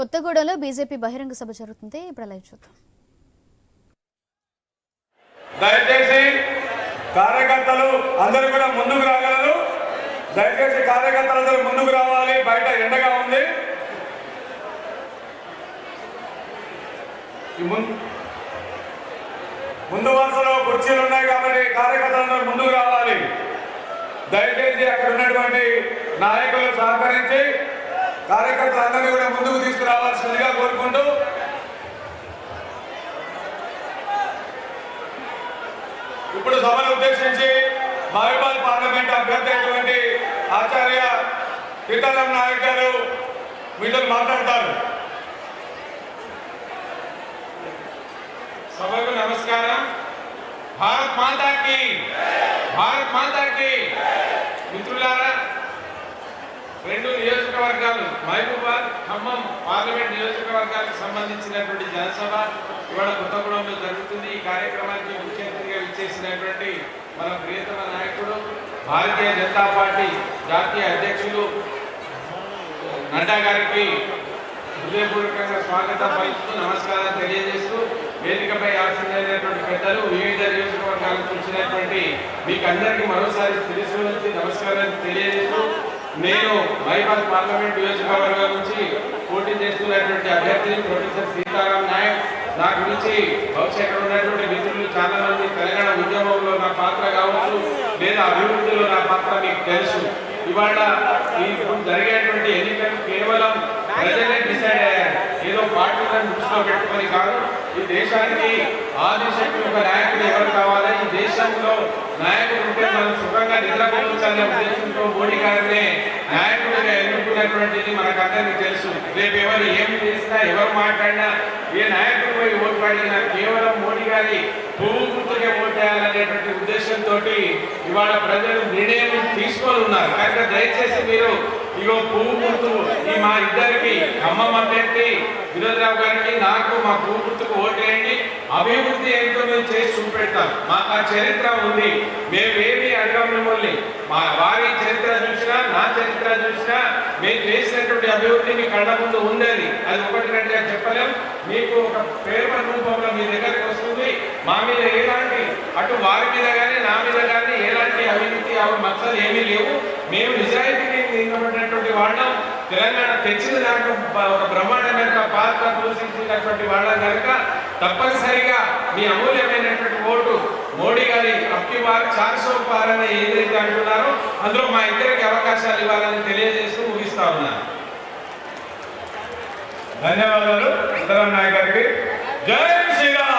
కొత్తగూడలో BJP బహిరంగ సభ జరుగుతుంది. ఇప్పుడు లైవ్ చూద్దాం. దయచేసి కార్యకర్తలు అందరూ కూడా ముందుకు రాగలరు. దయచేసి కార్యకర్తలందరూ ముందుకు రావాలి. బయట ఎండగా ఉంది. ముందు వరుసలో కుర్చీలు ఉన్నాయి కాబట్టి కార్యకర్తలందరూ ముందుకు రావాలి. దయచేసి అక్కడ ఉన్నటువంటి నాయకులు సహకరించి కార్యకర్తలందరినీ కూడా ముందుకు తీసుకురావాల్సిందిగా కోరుకుంటూ ఇప్పుడు సభను ఉద్దేశించి మహబాద్ పార్లమెంట్ అభ్యర్థి అయినటువంటి ఆచార్య సీతారాం నాయక్ గారు మీతో మాట్లాడతారు. సభకు నమస్కారం. భారత్ మాతాకి భారత్ మాతాకి. మిత్రులారా రెండు నియోజకవర్గాలు మహబూబాద్ ఖమ్మం పార్లమెంట్ నియోజకవర్గాలకు సంబంధించినటువంటి జనసభ ఇవాళ కొత్తగూడెంలో జరుగుతుంది. ఈ కార్యక్రమానికి ముఖ్య అతిథిగా విచ్చేసినటువంటి మన ప్రియతమ నాయకుడు భారతీయ జనతా పార్టీ జాతీయ అధ్యక్షులు నడ్డా గారికి హృదయపూర్వకంగా స్వాగతం పలుకుతూ నమస్కారం తెలియజేస్తూ వేదికపై ఆశించినటువంటి పెద్దలు వివిధ నియోజకవర్గాలకు చూసినటువంటి మీకు అందరికీ మరోసారి తెలుసు నమస్కారం తెలియజేస్తూ నేను మైబాద్ పార్లమెంట్ నియోజకవర్గం నుంచి పోటీ చేస్తున్నటువంటి అభ్యర్థిని ప్రొఫెసర్ సీతారాం నాయక్. నా గురించి బహుశా ఇక్కడ ఉన్నటువంటి మిత్రులు చాలా మంది తెలంగాణ ఉద్యమంలో నా పాత్ర కావచ్చు లేదా అభివృద్ధిలో నా పాత్ర మీకు తెలుసు. ఇవాళ ఇప్పుడు జరిగేటువంటి ఎన్నికలు కేవలం ప్రజలే డిసైడ్ అయ్యారు. ఏదో పార్టీలను దృష్టిలో పెట్టుకొని కాదు ఈ దేశానికి ఆదిశక్తి యొక్క నాయకుడు ఎవరు కావాలి? ఈ దేశంలో నాయకుడు ఉంటే మనం సుఖంగా నిద్రపోతుందనే ఉద్దేశంతో మోడీ గారినే నాయకుడిగా ఎన్నుకున్నటువంటిది మనకు అందరికీ తెలుసు. రేపు ఎవరు ఏం చేసినా ఎవరు మాట్లాడినా ఏ నాయకుడు పోయి ఓటు పడినా కేవలం మోడీ గారి పువ్వు గుర్తుకే ఓటేయాలనేటువంటి ఉద్దేశంతో ఇవాళ ప్రజలు నిర్ణయం తీసుకొని ఉన్నారు. కనుక దయచేసి మీరు ఇగో పువ్వు గుర్తు ఈ మా ఇద్దరికి అమ్మమ్మ పెట్టి వినోద్రావు గారికి నాకు మా పువ్వు గుర్తుకు ఓటేయండి. అభివృద్ధి ఏంటో మేము చేసి చూపెడతాం మాకు ఆ చరిత్ర ఉంది. మేమేమి అడగం మిమ్మల్ని. మా వారి చరిత్ర చూసినా నా చరిత్ర చూసినా మేము చేసినటువంటి అభివృద్ధి మీ కళ్ళ ముందు ఉండేది అది ఒకటి రెండుగా చెప్పలేం. మీకు ఒక పేపర్ రూపంలో మీ దగ్గరికి వస్తుంది. మా మీద ఎలాంటి అటు వారి మీద కానీ నా మీద కానీ ఎలాంటి అవినీతి అవి మచ్చలు ఏమీ లేవు. మేము నిజాయితీ వాళ్ళం. తెలంగాణ తెచ్చిన దాంట్లో ఒక బ్రహ్మాండమైన పాత్ర పోషించినటువంటి వాళ్ళం కనుక తప్పనిసరిగా మీ అమూల్యమైనటువంటి ఓటు మోడీ గారి అప్పి వారు చార్సో పారని ఏదైతే అంటున్నారో అందులో మా ఇద్దరికి అవకాశాలు ఇవ్వాలని తెలియజేస్తూ ముగిస్తా ఉన్నాను ధన్యవాదాలు. సీతారాం నాయక్ గారికి. జై శ్రీరామ్!